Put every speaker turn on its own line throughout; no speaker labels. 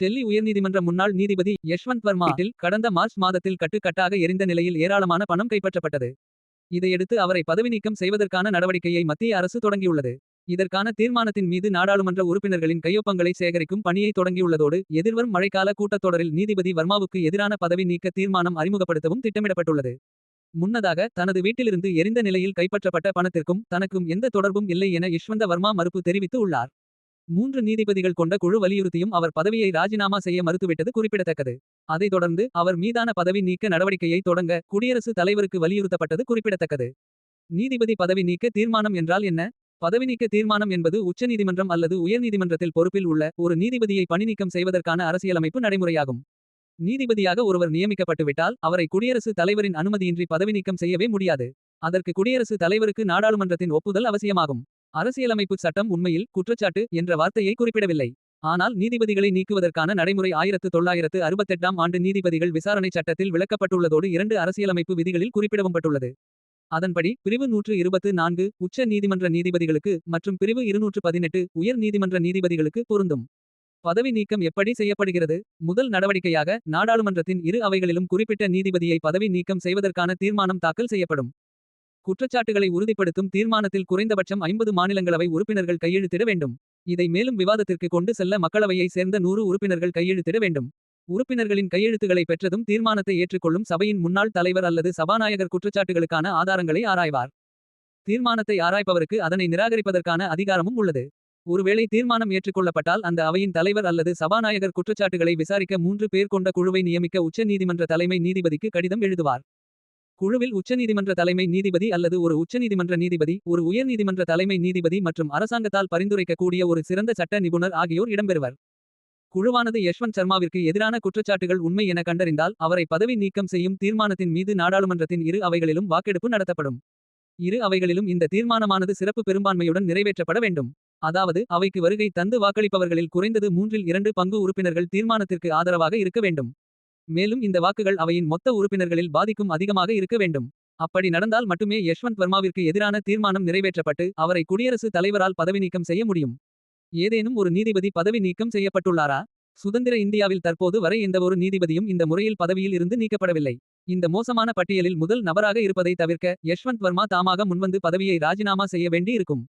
டெல்லி உயர்நீதிமன்ற முன்னாள் நீதிபதி யஷ்வந்த் வர்மா கடந்த மார்ச் மாதத்தில் கட்டுக்கட்டாக எரிந்த நிலையில் ஏராளமான பணம் கைப்பற்றப்பட்டது. இதையடுத்து அவரை பதவி நீக்கம் செய்வதற்கான நடவடிக்கையை மத்திய அரசு தொடங்கியுள்ளது. இதற்கான தீர்மானத்தின் மீது நாடாளுமன்ற உறுப்பினர்களின் கையொப்பங்களை சேகரிக்கும் பணியை தொடங்கியுள்ளதோடு எதிர்வரும் மழைக்கால கூட்டத்தொடரில் நீதிபதி வர்மாவுக்கு எதிரான பதவி நீக்க தீர்மானம் அறிமுகப்படுத்தவும் திட்டமிடப்பட்டுள்ளது. முன்னதாக தனது வீட்டிலிருந்து எரிந்த நிலையில் கைப்பற்றப்பட்ட பணத்திற்கும் தனக்கும் எந்த தொடர்பும் இல்லை என யஷ்வந்த வர்மா மறுப்பு தெரிவித்து உள்ளார். மூன்று நீதிபதிகள் கொண்ட குழு வலியுறுத்தியும் அவர் பதவியை ராஜினாமா செய்ய மறுத்துவிட்டது குறிப்பிடத்தக்கது. அதைத் தொடர்ந்து அவர் மீதான பதவி நீக்க நடவடிக்கையை தொடங்க குடியரசுத் தலைவருக்கு வலியுறுத்தப்பட்டது குறிப்பிடத்தக்கது. நீதிபதி பதவி நீக்க தீர்மானம் என்றால் என்ன? பதவி நீக்க தீர்மானம் என்பது உச்சநீதிமன்றம் அல்லது உயர்நீதிமன்றத்தில் பொறுப்பில் உள்ள ஒரு நீதிபதியை பணிநீக்கம் செய்வதற்கான அரசியலமைப்பு நடைமுறையாகும். நீதிபதியாக ஒருவர் நியமிக்கப்பட்டுவிட்டால் அவரை குடியரசுத் தலைவரின் அனுமதியின்றி பதவி நீக்கம் செய்யவே முடியாது. அதற்கு குடியரசுத் தலைவருக்கு நாடாளுமன்றத்தின் ஒப்புதல் அவசியமாகும். அரசியலமைப்பு சட்டம் உண்மையில் குற்றச்சாட்டு என்ற வார்த்தையை குறிப்பிடவில்லை. ஆனால் நீதிபதிகளை நீக்குவதற்கான நடைமுறை ஆயிரத்து தொள்ளாயிரத்து அறுபத்தெட்டாம் ஆண்டு நீதிபதிகள் விசாரணை சட்டத்தில் விளக்கப்பட்டுள்ளதோடு இரண்டு அரசியலமைப்பு விதிகளில் குறிப்பிடவும்பட்டுள்ளது அதன்படி பிரிவு நூற்று இருபத்து நான்கு உச்ச நீதிமன்ற நீதிபதிகளுக்கு மற்றும் பிரிவு இருநூற்று பதினெட்டு உயர் நீதிமன்ற நீதிபதிகளுக்கு பொருந்தும். பதவி நீக்கம் எப்படி செய்யப்படுகிறது? முதல் நடவடிக்கையாக நாடாளுமன்றத்தின் இரு அவைகளிலும் குறிப்பிட்ட நீதிபதியை பதவி நீக்கம் செய்வதற்கான தீர்மானம் தாக்கல் செய்யப்படும். குற்றச்சாட்டுகளை உறுதிப்படுத்தும் தீர்மானத்தில் குறைந்தபட்சம் ஐம்பது மாநிலங்களவை உறுப்பினர்கள் கையெழுத்திட வேண்டும். இதை மேலும் விவாதத்திற்கு கொண்டு செல்ல மக்களவையை சேர்ந்த நூறு உறுப்பினர்கள் கையெழுத்திட வேண்டும். உறுப்பினர்களின் கையெழுத்துகளை பெற்றதும் தீர்மானத்தை ஏற்றுக்கொள்ளும் சபையின் முன்னாள் தலைவர் அல்லது சபாநாயகர் குற்றச்சாட்டுகளுக்கான ஆதாரங்களை ஆராய்வார். தீர்மானத்தை ஆராய்ப்பவருக்கு அதனை நிராகரிப்பதற்கான அதிகாரமும் உள்ளது. ஒருவேளை தீர்மானம் ஏற்றுக்கொள்ளப்பட்டால் அந்த அவையின் தலைவர் அல்லது சபாநாயகர் குற்றச்சாட்டுகளை விசாரிக்க மூன்று பேர் கொண்ட குழுவை நியமிக்க உச்ச நீதிமன்ற தலைமை நீதிபதிக்கு கடிதம் எழுதுவார். குழுவில் உச்சநீதிமன்ற தலைமை நீதிபதி அல்லது ஒரு உச்சநீதிமன்ற நீதிபதி ஒரு உயர்நீதிமன்ற தலைமை நீதிபதி மற்றும் அரசாங்கத்தால் பரிந்துரைக்கக்கூடிய ஒரு சிறந்த சட்ட நிபுணர் ஆகியோர் இடம்பெறுவர். குழுவானது யஷ்வந்த் சர்மாவிற்கு எதிரான குற்றச்சாட்டுகள் உண்மை என கண்டறிந்தால் அவரை பதவி நீக்கம் செய்யும் தீர்மானத்தின் மீது நாடாளுமன்றத்தின் இரு அவைகளிலும் வாக்கெடுப்பு நடத்தப்படும். இரு அவைகளிலும் இந்த தீர்மானமானது சிறப்பு பெரும்பான்மையுடன் நிறைவேற்றப்பட வேண்டும். அதாவது அவைக்கு வருகை தந்து வாக்களிப்பவர்களில் குறைந்தது மூன்றில் இரண்டு பங்கு உறுப்பினர்கள் தீர்மானத்திற்கு ஆதரவாக இருக்க வேண்டும். மேலும் இந்த வாக்குகள் அவையின் மொத்த உறுப்பினர்களில் பாதிக்கும் அதிகமாக இருக்க வேண்டும். அப்படி நடந்தால் மட்டுமே யஷ்வந்த் வர்மாவிற்கு எதிரான தீர்மானம் நிறைவேற்றப்பட்டு அவரை குடியரசுத் தலைவரால் பதவி நீக்கம் செய்ய முடியும். ஏதேனும் ஒரு நீதிபதி பதவி நீக்கம் செய்யப்பட்டுள்ளாரா? சுதந்திர இந்தியாவில் தற்போது வரை எந்தவொரு நீதிபதியும் இந்த முறையில் பதவியில் இருந்து நீக்கப்படவில்லை. இந்த மோசமான பட்டியலில் முதல் நபராக இருப்பதை தவிர்க்க யஷ்வந்த் வர்மா தாமாக முன்வந்து பதவியை ராஜினாமா செய்ய வேண்டி இருக்கும்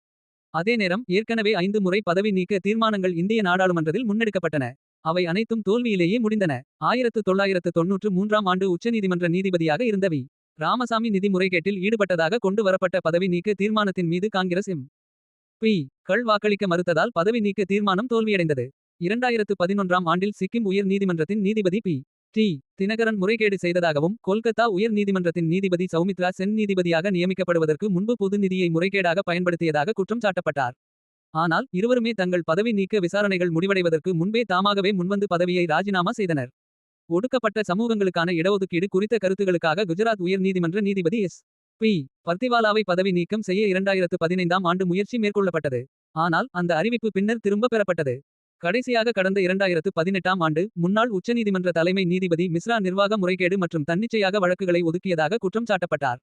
அதே நேரம் ஏற்கனவே ஐந்து முறை பதவி நீக்க தீர்மானங்கள் இந்திய நாடாளுமன்றத்தில் முன்னெடுக்கப்பட்டன. அவை அனைத்தும் தோல்வியிலேயே முடிந்தன. ஆயிரத்து தொள்ளாயிரத்து தொன்னூற்று மூன்றாம் ஆண்டு உச்சநீதிமன்ற நீதிபதியாக இருந்தவி. ராமசாமி நிதி முறைகேட்டில் ஈடுபட்டதாக கொண்டு வரப்பட்ட பதவி நீக்க தீர்மானத்தின் மீது காங்கிரஸ் எம். பி. கள் வாக்களிக்க மறுத்ததால் பதவி நீக்க தீர்மானம் தோல்வியடைந்தது. இரண்டாயிரத்து பதினொன்றாம் ஆண்டில் சிக்கிம் உயர் நீதிமன்றத்தின் நீதிபதி பி. டி. தினகரன் முறைகேடு செய்ததாகவும் கொல்கத்தா உயர் நீதிமன்றத்தின் நீதிபதி சௌமித்ரா சென் நீதிபதியாக நியமிக்கப்படுவதற்கு முன்பு பொது நிதியை முறைகேடாக பயன்படுத்தியதாக குற்றம் சாட்டப்பட்டார். ஆனால் இருவருமே தங்கள் பதவி நீக்க விசாரணைகள் முடிவடைவதற்கு முன்பே தாமாகவே முன்வந்து பதவியை ராஜினாமா செய்தனர். ஒடுக்கப்பட்ட சமூகங்களுக்கான இடஒதுக்கீடு குறித்த கருத்துகளுக்காக குஜராத் உயர் நீதிமன்ற நீதிபதி எஸ். பி. பர்திவாலாவை பதவி நீக்கம் செய்ய இரண்டாயிரத்து பதினைந்தாம் ஆண்டு முயற்சி மேற்கொள்ளப்பட்டது. ஆனால் அந்த அறிவிப்பு பின்னர் திரும்ப பெறப்பட்டது. கடைசியாக கடந்த இரண்டாயிரத்து பதினெட்டாம் ஆண்டு முன்னாள் உச்சநீதிமன்ற தலைமை நீதிபதி மிஸ்ரா நிர்வாக முறைகேடு மற்றும் தன்னிச்சையாக வழக்குகளை ஒதுக்கியதாக குற்றம் சாட்டப்பட்டார்.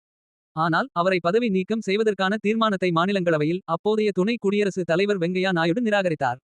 ஆனால் அவரை பதவி நீக்கம் செய்வதற்கான தீர்மானத்தை மாநிலங்களவையில் அப்போதைய துணை குடியரசு தலைவர் வெங்கையா நாயுடு நிராகரித்தார்.